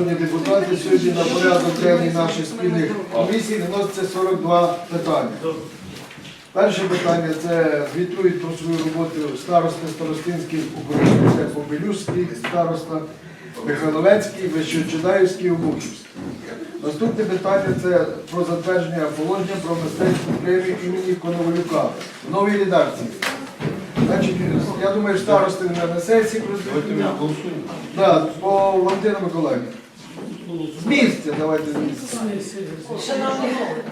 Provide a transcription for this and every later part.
народні депутати, сьогодні на порядок денний наших спільних комісій виноситься 42 питання. Перше питання це звітують про свою роботу старости Старостинський, Укріпський, Попелюшський, староста Михайловецький, Вищочидаївський, Обухівський. Наступне питання це про затвердження положення про мистецьку премію імені Коновалюка в новій редакції. Значить, я думаю, старости на на сесії розділимо. Да, по Валентину Миколаївні. З місця, давайте з місця.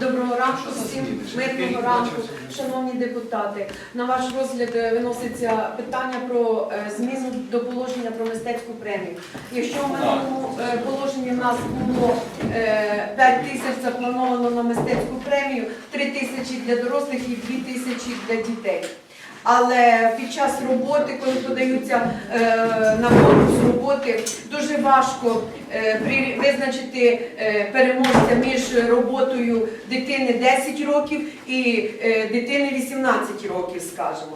Доброго ранку всім, мирного ранку, шановні депутати. На ваш розгляд е, виноситься питання про е, зміну до положення про мистецьку премію. Якщо в минулому е, положенні в нас було е, 5 тисяч заплановано на мистецьку премію, 3 тисячі для дорослих і 2 тисячі для дітей. Але під час роботи, коли подаються е, на конкурс роботи, дуже важко е, визначити е, переможця між роботою дитини 10 років і е, дитини 18 років, скажімо.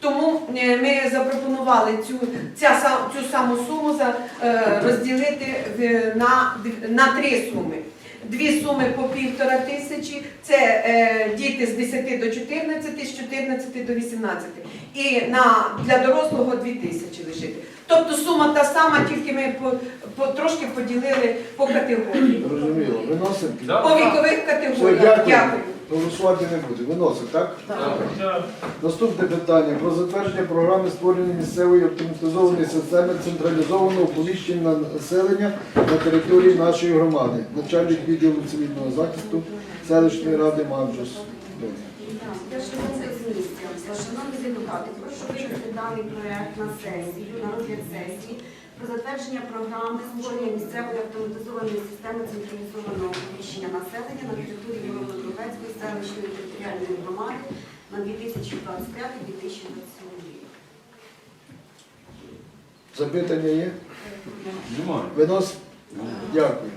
Тому е, ми запропонували цю, ця, цю саму суму за, е, розділити на, на три суми. Дві суми по півтора тисячі, це е, діти з 10 до 14, з 14 до 18. І на, для дорослого 2 тисячі лишити. Тобто сума та сама, тільки ми по, по, трошки поділили по категорії. Розуміло, Виносимо? По вікових категоріях. дякую. Дякую. Голосувати не буде. Виносимо, так? Наступне питання про затвердження програми створення місцевої автоматизованої системи централізованого оповіщення населення на території нашої громади. Начальник відділу цивільного захисту селищної ради Манджус. Шановні шановні депутати, прошу винести даний проект на сесію, на розгляд сесії про затвердження програми створення місцевої автоматизованої системи централізованого оповіщення населення на території Миронокровецької селищної територіальної громади на 2025-2027 рік. Запитання є? Немає. Винос? Дякую.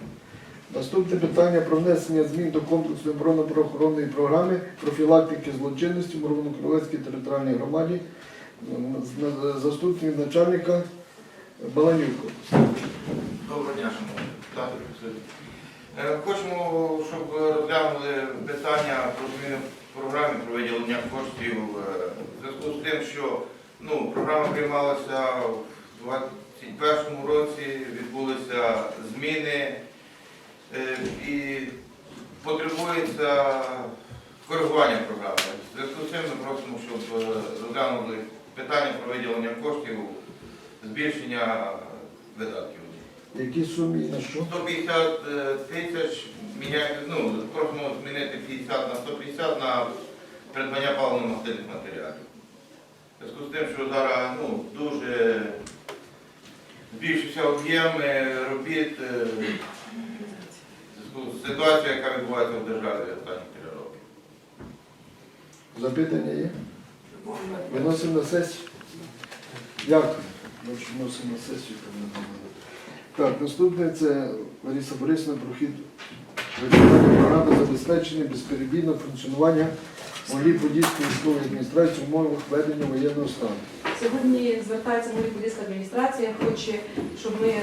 Наступне питання про внесення змін до комплексної оборонно-правоохоронної програми профілактики злочинності в Миронокровецькій територіальній громаді. Заступник начальника Баланюка. Доброго дня, шановні депутати. Е, Хочемо, щоб розглянули питання про зміни в програмі про виділення коштів е, в зв'язку з тим, що ну, програма приймалася в 2021 році, відбулися зміни е, і потребується коригування програми. В зв'язку з цим ми просимо, щоб розглянули питання про виділення коштів, збільшення видатків. Які суми і на що? 150 е, тисяч міняти, ну, просимо змінити 50 на 150 на придбання паливно-мастильних матеріалів. В зв'язку з тим, що зараз ну, дуже збільшився об'єм е, робіт, е, ситуацією, яка відбувається в державі останні три роки. Запитання є? Виносимо на сесію? Дякую. На сесію. Так, наступне це Лариса Борисовна прохід виконання програми забезпечення безперебійного функціонування голів Подільської військової адміністрації в умовах ведення воєнного стану. Сьогодні звертається Молодіська адміністрація, хоче, щоб ми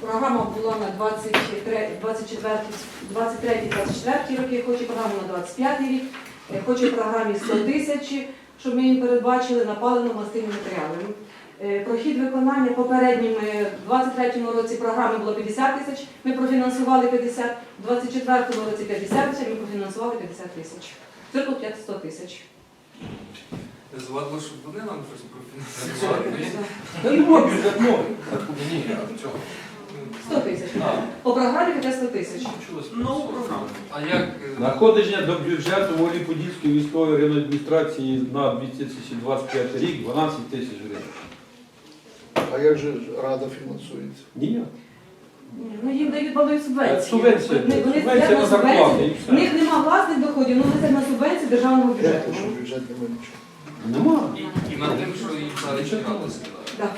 програма була на 23 23-24 роки, хоче програму на 25 рік, е, хоче програмі 100 тисяч, щоб ми їм передбачили на паливно-мастильні матеріали. Е, Прохід виконання попереднім е, в 23-му році програми було 50 тисяч, ми профінансували 50, в 24-му році 50 тисяч, ми профінансували 50 тисяч. Циркул 100 тисяч. Звадило, щоб вони нам щось профінансували. Ні, а в чому? 100 тисяч. По програмі буде 100 тисяч. Нову програму. А як е, Надходження до бюджету волі Подільської військової районної адміністрації на 2025 рік 12 тисяч гривень. А як же рада фінансується? Ніяк. Ну їм дають балою субвенції. Субвенція. Вони, вони Субвенція сидять на зарплати, субвенції. і все. В них нема власних доходів, ну це на субвенції державного бюджету. Що бюджет немає нічого. Нема. і, і над тим, що їм селищна рада скидає? Так.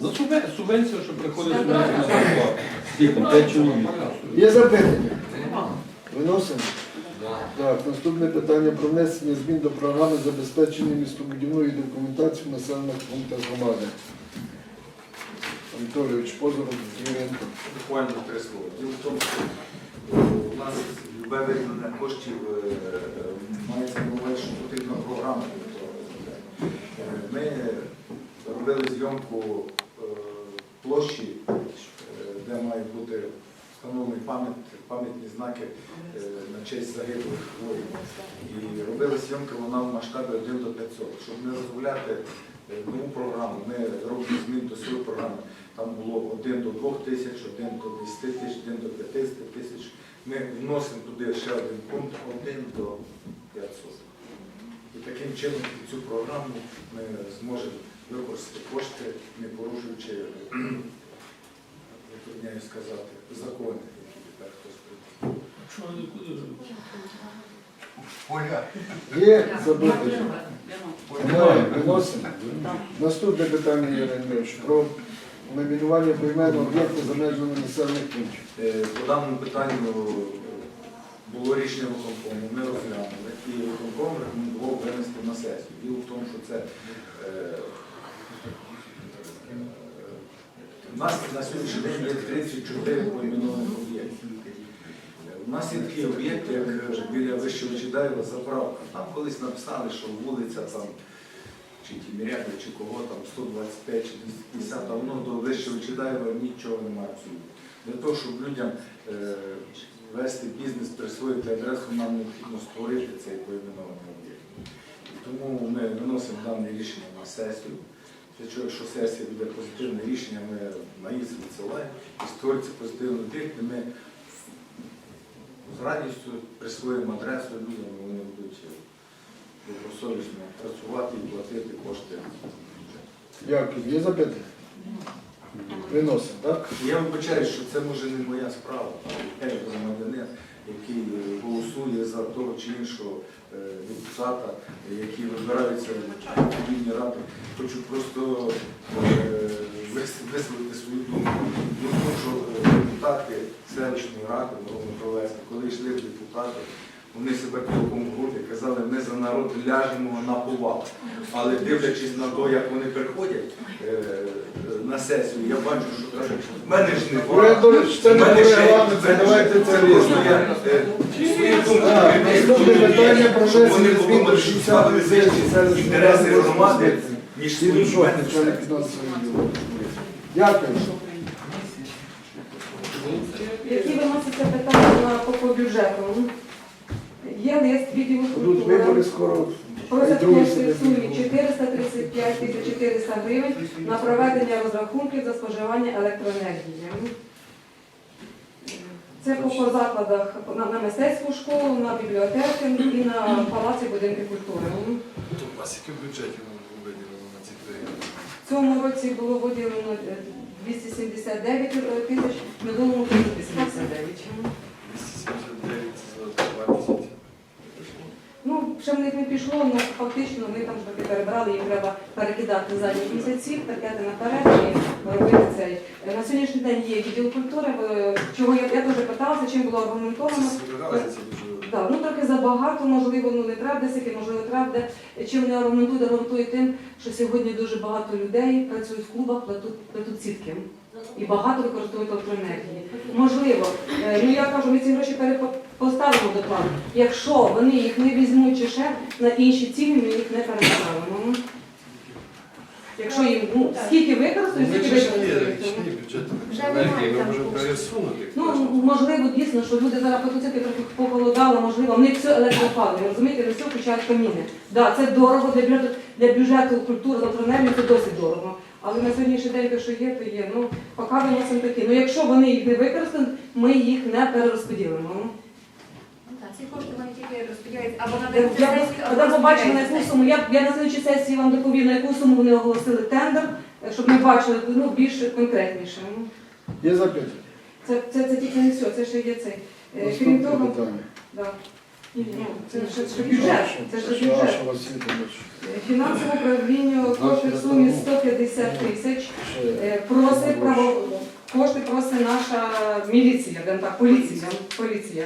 Ну, субвен- субвенція, що приходить на на зарплату. Скільки? 5 чоловік. Є запитання? Виносимо? Так, наступне питання про внесення змін до програми забезпечення містобудівної документації в населених пунктах громади. Віталійович Позоров. Буквально три слова. Діло в тому, що е, у нас любе виділення коштів е, мається на увазі, що потрібна програма. Е, Ми робили зйомку площі, де мають бути встановлені пам'ят- пам'ятні знаки на честь загиблих воїнів. І робили зйомки вона в масштабі 1 до 500. Щоб не розробляти е, нову програму, ми робимо змін до цієї програми. Там було 1 до 2 тисяч, 1 до 10 тисяч, 1 до 50 тисяч. Ми вносимо туди ще один пункт 1 до 500. І таким чином цю програму ми зможемо використати кошти, не порушуючи, затрудняю сказати, закони, які тепер хтось прийде. Що нікуди? Є? Виносимо. Наступне питання, Андрійович, про найменування поіменного об'єкту за межами населених пунктів. Е, По даному питанню е, було рішення виконкому, ми розглянули, і виконком рекомендував винести на сесію. Діло в тому, що це е, у нас на сьогоднішній день є 34 поіменованих об'єктів. У нас є такі об'єкти, як біля Вищого Чидаєва заправка. Там колись написали, що вулиця там чи Тіміряка, чи кого там 125 чи 250, а воно до Вищого Чидаєва нічого немає абсолютно. Для того, щоб людям е, вести бізнес, присвоїти адресу, нам необхідно створити цей поіменований об'єкт. Тому ми виносимо дане рішення на сесію. Якщо якщо сесія буде позитивне рішення, ми на її відсилаємо і створюється позитивний об'єкт, і ми з радістю присвоїмо адресу людям, і вони будуть добросовісно працювати і платити кошти. Дякую. Є запитання? Виносимо, так? Я вибачаю, що це може не моя справа, а я громадянин, який голосує за того чи іншого е, депутата, які вибираються в відповідні ради. Хочу просто е, висловити свою думку. Тому, що е, депутати селищної ради Миколаївська, коли йшли в депутати, вони себе кілком в груди казали, ми за народ ляжемо на повал. Але дивлячись на те, як вони приходять е, е, на сесію, я бачу, що кажуть, в мене ж не Анатолійович, це не це давайте е, питання про вони подумали, що ставили 60 інтереси громади, ніж свої. Дякую. Які виносяться питання по бюджету? Є лист відділу Будуть вибори скоро. Просять Другий в сумі 435 тисяч 400 гривень на проведення розрахунків за споживання електроенергії. Це по, по закладах на, на мистецьку школу, на бібліотеки і на палаці будинки культури. У вас яке в бюджеті нам виділено на ці проєкти? В цьому році було виділено е, 279 тисяч, в минулому 389. 279 це за два місяці. Ну, ще в них не пішло, але фактично вони там трохи перебрали, їм треба перекидати задні місяці, перекидати наперед і робити цей. Е, На сьогоднішній день є відділ культури, чого я, я теж питалася, чим було аргументовано. Да, ну трохи забагато, можливо, ну не треба десяки, можливо, треба. Чим вони аргументують, аргументують тим, що сьогодні дуже багато людей працюють в клубах, плетуть, плетуть сітки. І багато використовують електроенергії. Можливо, е, ну я кажу, ми ці гроші перепо- поставимо до плану. Якщо вони їх не візьмуть чи ще на інші цілі, ми їх не перенаправимо. Якщо їм ну, скільки використають, Ну, скільки ж є використають. річний бюджет Вже немає ми там можемо коштів. пересунути. Ну, можливо, дійсно, що люди зараз потоцити трохи похолодало, можливо, в них все електропаливо, розумієте, не все включають каміни. Да, це дорого для бюджету, для бюджету культури, електроенергії це досить дорого. Але на сьогоднішній день, те, що є, то є. Ну, поки виносимо такі. Ну, якщо вони їх не використають, ми їх не перерозподілимо. Ці кошти вони тільки розподіляються або на Я, день я, сесії, або на яку розподіляються. суму. Я, я на слідчій сесії вам доповім, на яку суму вони оголосили тендер, щоб ми бачили ну, більш конкретніше. Ну, Є запитання? Це, це, це тільки не все, це ще є цей. Е, Крім Наступне того, питання. да. Ну, це ж бюджет. Це ж бюджет. вашого освіти. Фінансове управління кошти в сумі 150 тисяч. Е, Просить право кошти просить наша міліція, будемо так, поліція. поліція.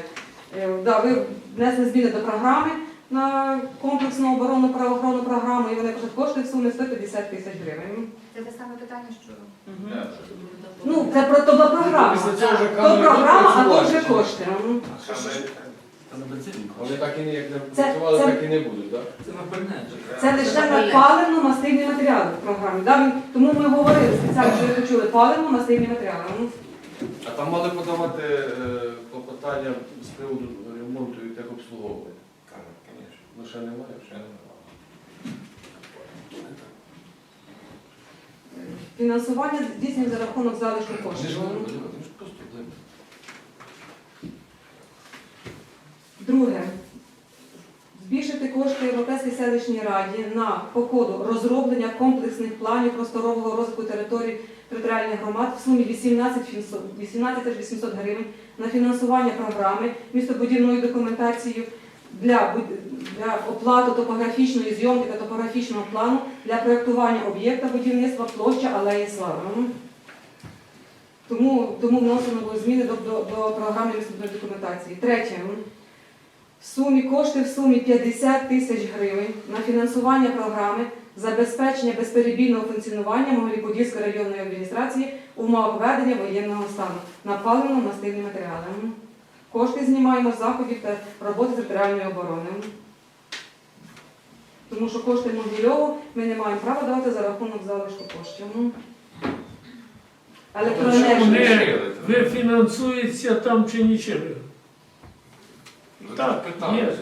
Е, Да, ви внесли зміни до програми. на комплексну оборонну правоохоронну програму, і вони кажуть, кошти в сумі 150 тисяч гривень. Це те саме питання, що Ну, це про то програма. Після цього вже То програма, а то вже кошти. Вони так і не як не Це- працювали, це- так і не будуть, так? Це лише на паливно-мастильні матеріали в програмі. Да? він- Тому ми говорили спеціально, що ви почули паливно-мастильні матеріали. А там мали подавати е, клопотання з приводу ремонту і техобслуговування. Ну ще немає, ще немає. Фінансування здійснює за рахунок залишку коштів. Друге. Збільшити кошти Європейській селищній раді на по коду розроблення комплексних планів просторового розвитку територій територіальних громад в сумі 18 18 800 гривень на фінансування програми містобудівною документацією для, для оплати топографічної зйомки та топографічного плану для проєктування об'єкта будівництва площа Алеї Слави. М. Тому, тому вносимо зміни до, до, до програми містобудівної документації. Третє. В сумі кошти в сумі 50 тисяч гривень на фінансування програми забезпечення безперебійного функціонування Могилі-Подільської районної адміністрації в умовах ведення воєнного стану на паливно-мастильні матеріали. Кошти знімаємо з заходів та роботи територіальної оборони. Тому що кошти Могильову ми не маємо права давати за рахунок залишку коштів. М. Електроенергія. Вони вифінансується там чи нічим? Так, є.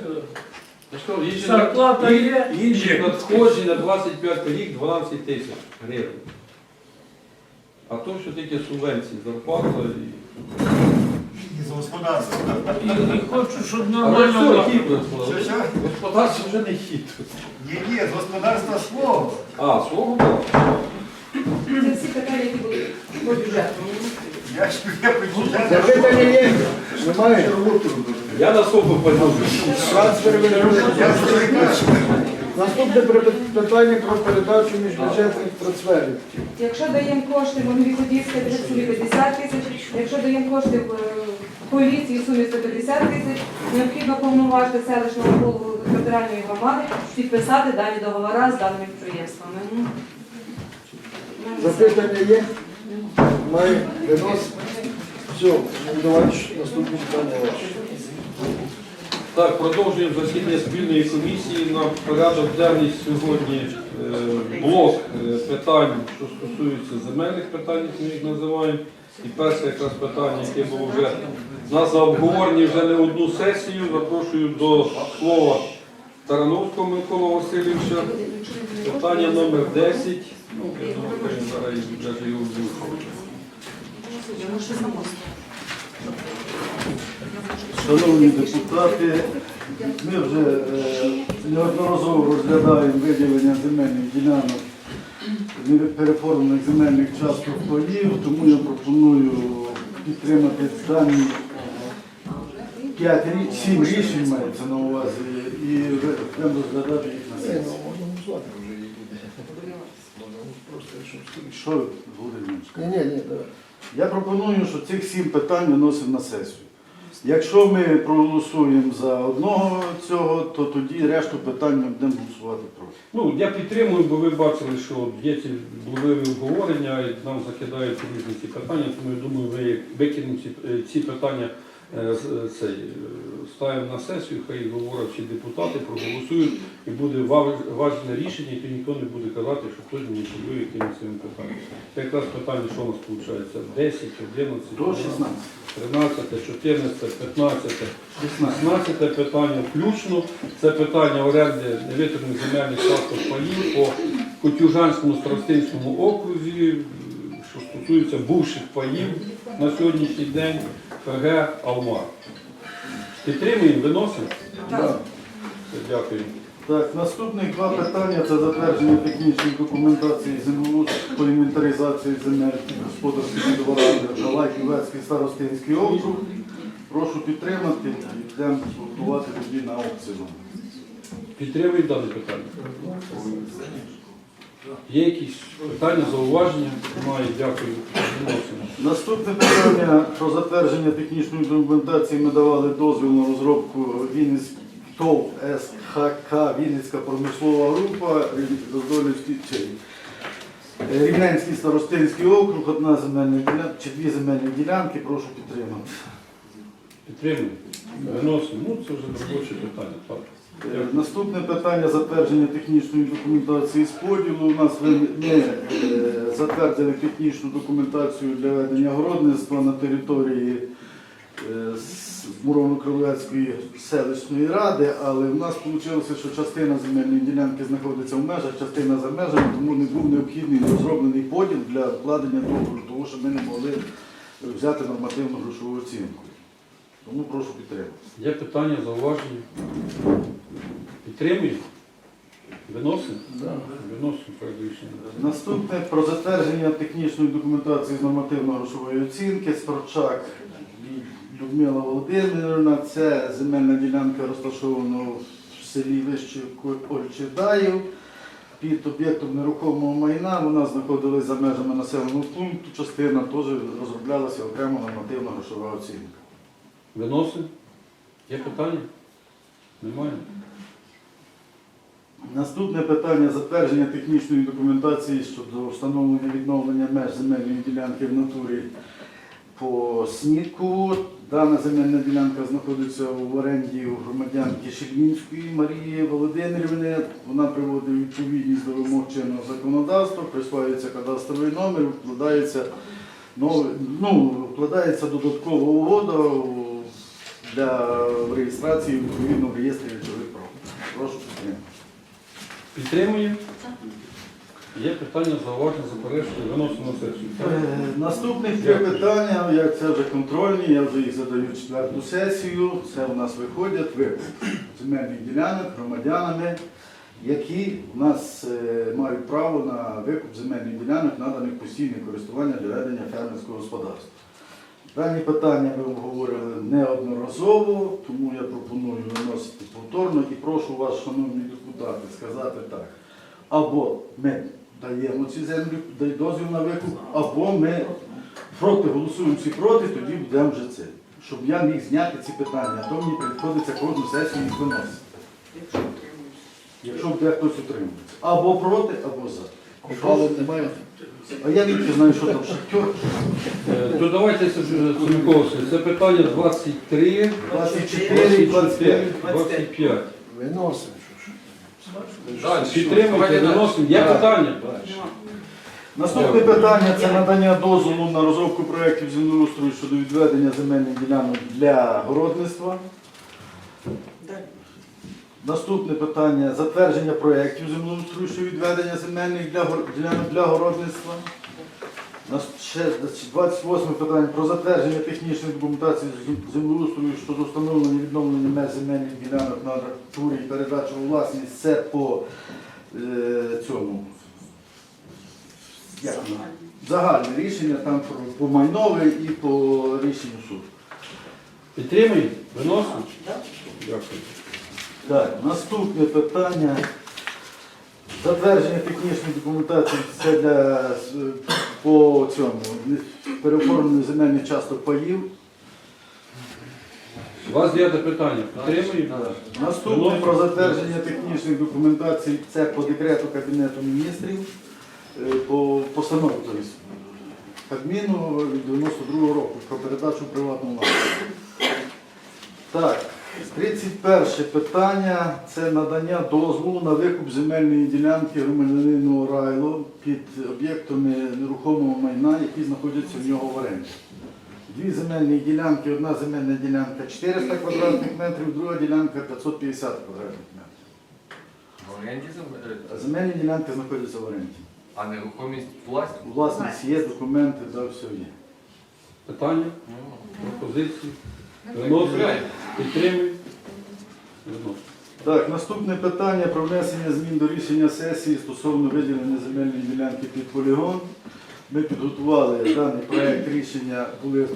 Зарплата є? Інші надходжень на 25 рік 12 тисяч гривень. А то, що тільки субвенції, зарплата і... З господарства. І, і хочу, щоб Але нормально. все, хід Що, що? Господарство вже не хід. Ні, ні, з господарства свого. А, свого брав? Це всі питання, які були по бюджету. Я ж я. Запитання є? Немає? Я на виробляє. звикаю. Наступне питання про передачу міжбюджетних трансферів. Якщо даємо кошти в Подільська в сумі 50 тисяч, якщо даємо кошти в е, поліції в сумі 150 тисяч, необхідно повноважити селищного голову територіальної громади підписати дані договори з даними підприємствами. Ну, Запитання є? Має винос. Все, давайте наступне питання ваше. Так, продовжуємо засідання спільної комісії. На порядок денний сьогодні е, блок е, питань, що стосуються земельних питань, як ми їх називаємо. І перше якраз питання, яке було вже на обговоренні вже не одну сесію. Запрошую до слова Тарановського Микола Васильовича. Питання номер 10. Ну, я думаю, зараз його озвучу. Шановні депутати, ми вже е, неодноразово розглядаємо виділення земельних ділянок переформлених земельних часток полів, тому я пропоную підтримати дані п'ять рі- сім рішень мається на увазі і будемо розглядати їх на сесії. Що, Володимир? Ні, ні, давай. Я пропоную, що цих сім питань виносимо на сесію. Якщо ми проголосуємо за одного цього, то тоді решту питань ми будемо голосувати проти. Ну, я підтримую, бо ви бачили, що є ці буливі обговорення, і нам закидають різні ці питання, тому я думаю, ви викинемо ці, е, ці питання е, з- цей, е, ставимо на сесію, хай говорять всі депутати, проголосують, і буде важ- важне рішення, і то ніхто не буде казати, що хтось не чує якимось цим питанням. Це якраз питання, що у нас виходить? 10, 11, До 16. 13, 14, 15, 16 питання включно. Це питання оренди невитребних земельних часток паїв по Котюжанському старостинському окрузі, що стосується бувших паїв на сьогоднішній день КГ Алмар. Підтримуємо, виносимо? Так. Дякую. Так, наступних два питання це затвердження технічної документації землеустрою по інвентаризації земель господарських дворах Галайки, Вецький, Старостинський округ. Прошу підтримати і будемо готувати тоді на аукціон. Підтримуємо дане питання. Є якісь питання, зауваження? Немає, дякую. Наступне питання про затвердження технічної документації ми давали дозвіл на розробку Вінницький ТОВ СХК Вінницька промислова група, Роздолівський чи е, Рівненський старостинський округ, одна земельна ділянка, чи дві земельні ділянки, прошу підтримати. Підтримуємо. Ну. Е, Наступне питання затвердження технічної документації з поділу. У нас ви- ми е, затвердили технічну документацію для ведення городництва на території е, з- Муровно-Кривецької селищної ради, але в нас вийшло, що частина земельної ділянки знаходиться в межах, частина за межами, тому не був необхідний розроблений поділ для вкладення договору, тому що ми не могли взяти нормативну грошову оцінку. Тому прошу підтримати. Є питання, зауваження? Підтримуємо? Виносимо? Виносимо проект рішення. Наступне про затвердження технічної документації з нормативно-грошової оцінки. Спорчак Людмила Володимирівна. Це земельна ділянка розташована в селі Вище Ольчедаїв. Під об'єктом нерухомого майна вона знаходилась за межами населеного пункту. Частина теж розроблялася окремо нормативна грошова оцінка. Виносимо? Є питання? Немає? Наступне питання затвердження технічної документації щодо встановлення відновлення меж земельної ділянки в натурі по снітку. Дана земельна ділянка знаходиться в оренді у громадянки Шельмінської Марії Володимирівни. Вона приводить відповідність до вимог чинного законодавства, присваюється кадастровий номер, вкладається, ну, вкладається додаткова угода для реєстрації в реєстрі речових прав. Прошу підтримати. Підтримуємо? Є питання, зауваження, заперечення, виносимо на сесію. Е, Наступних три питання, як це вже контрольні, я вже їх задаю в четверту сесію. Це у нас виходять викуп земельних ділянок громадянами, які у нас е, мають право на викуп земельних ділянок, наданих постійне користування для ведення фермерського господарства. Дані питання ми обговорили неодноразово, тому я пропоную виносити повторно і прошу вас, шановні депутати, сказати так. Або ми даємо ці землі, дай дозвіл на викуп, або ми проти голосуємо всі проти, тоді будемо вже це. Щоб я міг зняти ці питання, а то мені приходиться кожну сесію їх виносити. Якщо буде хтось утримується. Або проти, або за. Копалин немає. А я відки знаю, що там шахтер. Е, То давайте Суміковське. Це питання 23, 24 25. 25. Виносимо. що ж. Підтримуйте, виносимо. Є питання? Наступне питання це надання дозволу на розробку проєктів землеустрою щодо відведення земельних ділянок для городництва. Наступне питання затвердження проєктів землеустрою щодо відведення земельних для для городництва. Ще 28 питання про затвердження технічної документації землеустрою щодо встановлення і відновлення меж земельних ділянок на натурі і передачу у власність. Це по е, цьому як загальне рішення там про, по майнове і по рішенню суду. Підтримуємо? Виносимо? Дякую. Так, наступне питання. Затвердження технічної документації це для по цьому переоформлення земельних часток паїв. У вас є питання? Підтримуємо? Наступне про затвердження технічної документації це по декрету Кабінету міністрів е, по постанові тобто, Кабміну від 92 року про передачу приватного власності. Так, 31 питання це надання дозволу на викуп земельної ділянки громадянину Райло під об'єктами нерухомого майна, які знаходяться в нього в оренді. Дві земельні ділянки, одна земельна ділянка 400 квадратних метрів, друга ділянка 550 квадратних метрів. В оренді землі? Земельні ділянки знаходяться в оренді. А нерухомість власні? Власність є, документи, да, все є. Питання? Пропозиції? Виносимо? Виносимо. Так, наступне питання про внесення змін до рішення сесії стосовно виділення земельної ділянки під полігон. Ми підготували даний проект рішення, були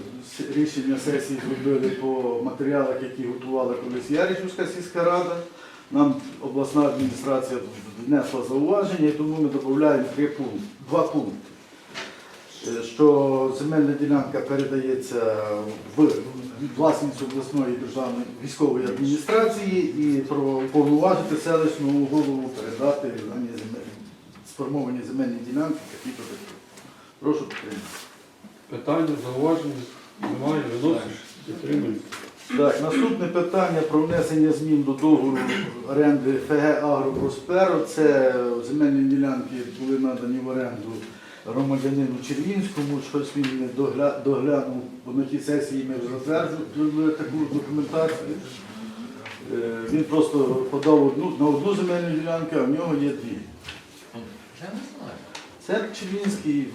рішення сесії зробили по матеріалах, які готувала колись Ярішівська сільська рада. Нам обласна адміністрація внесла зауваження, і тому ми додаємо два пункти. Е, що земельна ділянка передається в власність обласної державної військової адміністрації і про повноважити селищну голову передати дані земель, сформовані земельні ділянки, які то. Прошу підтримати. Питання, зауваження? Немає, виносиш, підтримуємо. Так, наступне питання про внесення змін до договору оренди ФГ Агропросперо. Це земельні ділянки були надані в оренду громадянину Червінському. Щось він не догля- доглянув, бо на тій сесії ми вже затверджували таку документацію. Е, Він просто подав одну, на одну земельну ділянку, а в нього є дві. Це Червінський.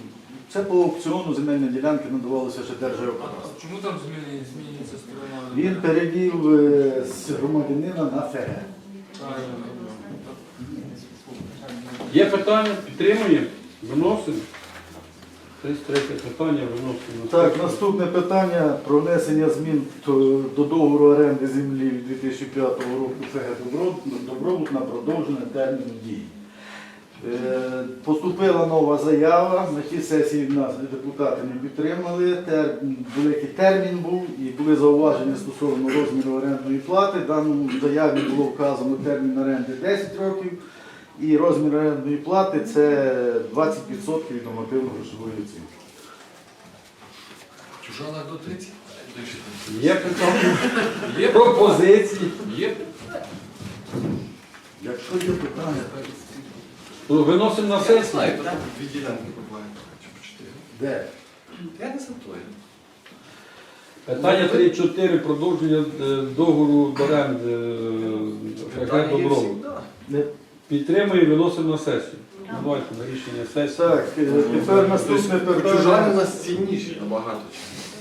Це по аукціону земельні ділянки надавалося ще держгеокадастру. Чому там змінюється сторона? Він перевів е, з громадянина на ФГ. Є питання, підтримуємо, виносимо. 33 питання виносимо. Так, наступне питання про внесення змін до договору оренди землі від 2005 року ФГ Добробут на продовження терміну дії. Е, Поступила нова заява. На тій сесії нас депутати не підтримали. Тер... Великий термін був і були зауваження стосовно розміру орендної плати. В даному заяві було вказано термін оренди 10 років. І розмір орендної плати це 20% від нормативно-грошової оцінки. Чужа до 30? Є питання, Є пропозиції. Є. Якщо є питання, Ну, Виносимо на сесію. Дві ділянки буквально. Чи по чотири? де? Я не сортую. Питання 3-4 продовження е, договору оренди е, ФГ Доброву. Не- Підтримує виносимо на сесію. Давайте на рішення сесії. Так, е, тепер наступне питання. нас цінніші набагато.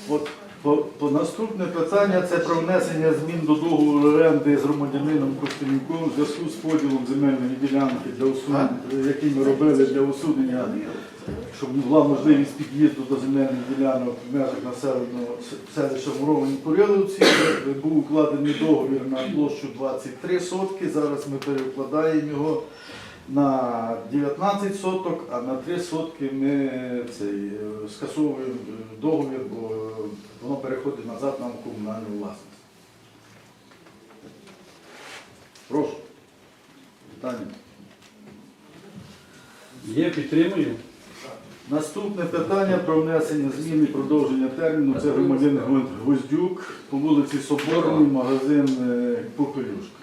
От, по, по наступне питання це про внесення змін до договору оренди з громадянином Костянюком в зв'язку з поділом земельної ділянки, для усунення, які ми робили для усунення, щоб була можливість під'їзду до земельних ділянок в межах населеного селища Муровані Куриловці. Був укладений договір на площу 23 сотки. Зараз ми перекладаємо його на 19 соток, а на 3 сотки ми цей, е, скасовуємо е, договір, бо е, воно переходить назад нам в комунальну власність. Прошу. Питання. Є, підтримуємо. Наступне питання про внесення змін і продовження терміну. Це громадянин Гвоздюк по вулиці Соборній, магазин Попелюшка.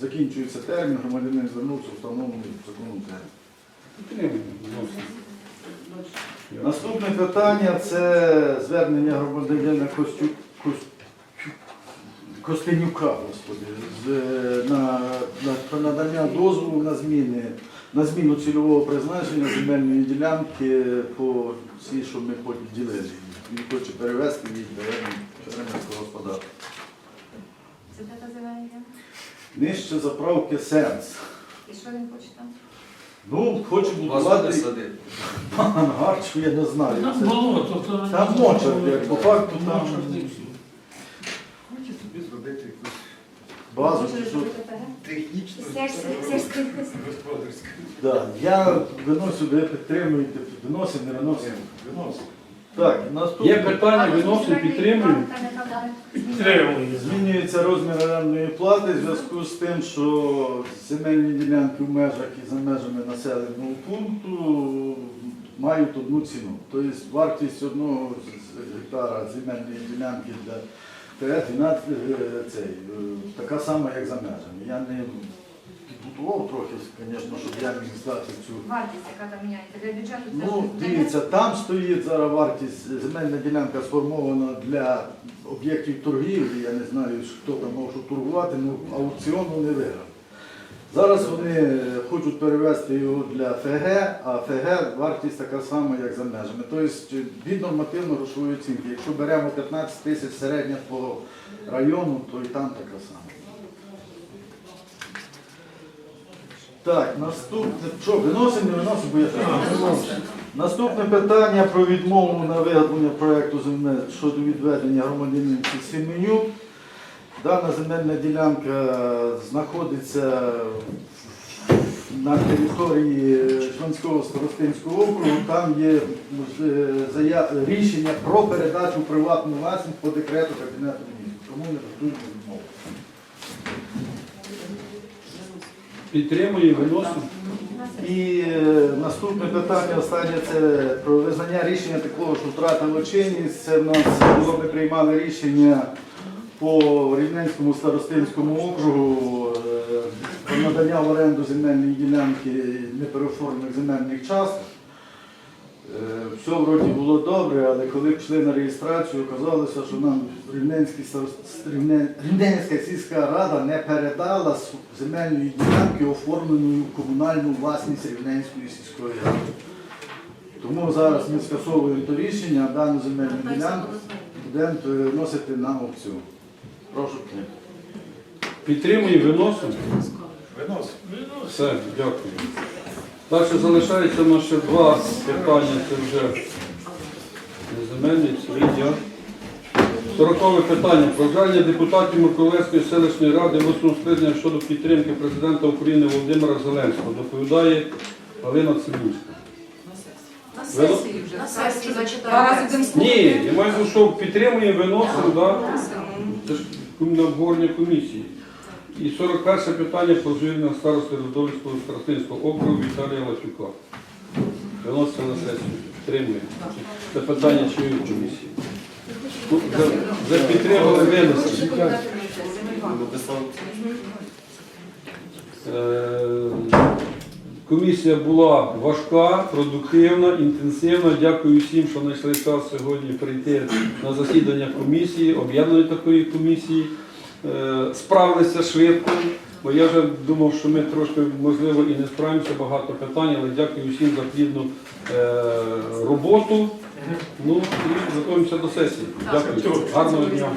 Закінчується термін, громадянин звернувся в встановлений законом термін. Наступне питання це звернення громадянина Костю... Костенюка господи, з, на, на, надання дозволу на зміни на зміну цільового призначення земельної ділянки по цій, що ми поділили. Він хоче перевести її до господарства. Це де та зелена? Нижче заправки сенс. І що він хоче там? Ну, хоче будувати ангар, чи я не знаю. Там Це- болото, то Там моча, як по факту там. Хочу собі зробити якусь базу. чи що. технічну Сільський Да, я виносю, ви підтримуєте, виносимо, не виносимо. виносить. Так, наступне. Є питання, виносимо, підтримуємо. Підтримую. Змінюється розмір орендної плати в зв'язку з тим, що земельні ділянки в межах і за межами населеного пункту мають одну ціну. Тобто вартість одного гектара земельної ділянки для ТР 12 е, цей, е, така сама, як за межами. Я не підготував трохи, звісно, щоб я міг здати цю. Вартість, яка там міняється для бюджету, це Ну, дивіться, там стоїть зараз вартість, земельна ділянка сформована для об'єктів торгівлі. Я не знаю, хто там може торгувати, ну аукціону не виграв. Зараз вони хочуть перевести його для ФГ, а ФГ вартість така сама, як за межами. Тобто від нормативно-грошової оцінки. Якщо беремо 15 тисяч середня по району, то і там така сама. Так, наступне. Що, виносимо, не виносимо, бо я так. Наступне питання про відмову на виготовлення проєкту земель щодо відведення громадянинці Семенюк. Дана земельна ділянка знаходиться на території Шванського старостинського округу, там є е, рішення про передачу приватну власність по декрету Кабінету міністрів. Тому не готуємо відмову. Підтримує, виносимо. І е, наступне питання, останнє, це про визнання рішення такого, що втратили чинність. Це в нас було ми приймали рішення по Рівненському старостинському округу е, про надання в оренду земельної ділянки непереоформлених земельних часток. Е, Все вроді було добре, але коли пішли на реєстрацію, оказалося, що нам Рівненська сільська рада не передала земельної ділянки, оформленої в комунальну власність Рівненської сільської ради. Тому зараз ми скасовуємо то рішення, а дану земельну ділянку будемо переносити на аукціон. Прошу підтримати. Підтримує, виносимо. Виносимо. Все, дякую. Далі залишається у нас ще два питання, це вже неземельні, свідя. Сорокове питання. Про звернення депутатів Миколаївської селищної ради восьмого скликання щодо підтримки президента України Володимира Зеленського. Доповідає Галина Цибульська. На сесії вже. На сесії Два Ні, я маю що підтримуємо, виносимо, да? Це ж на обговорення комісії. І 41 питання про звільнення старости Родовського старостинського округу Віталія Латюка. Виноситься на сесію. Підтримуємо. Це питання чиї комісії. За, за підтримали винесли. Е, Комісія була важка, продуктивна, інтенсивна. Дякую всім, що знайшли час сьогодні прийти на засідання комісії, об'єднаної такої комісії. Е, Справилися швидко, бо я вже думав, що ми трошки, можливо, і не справимося, багато питань, але дякую всім за плідну е, роботу. Ну і готуємося до сесії. Дякую. Гарного дня.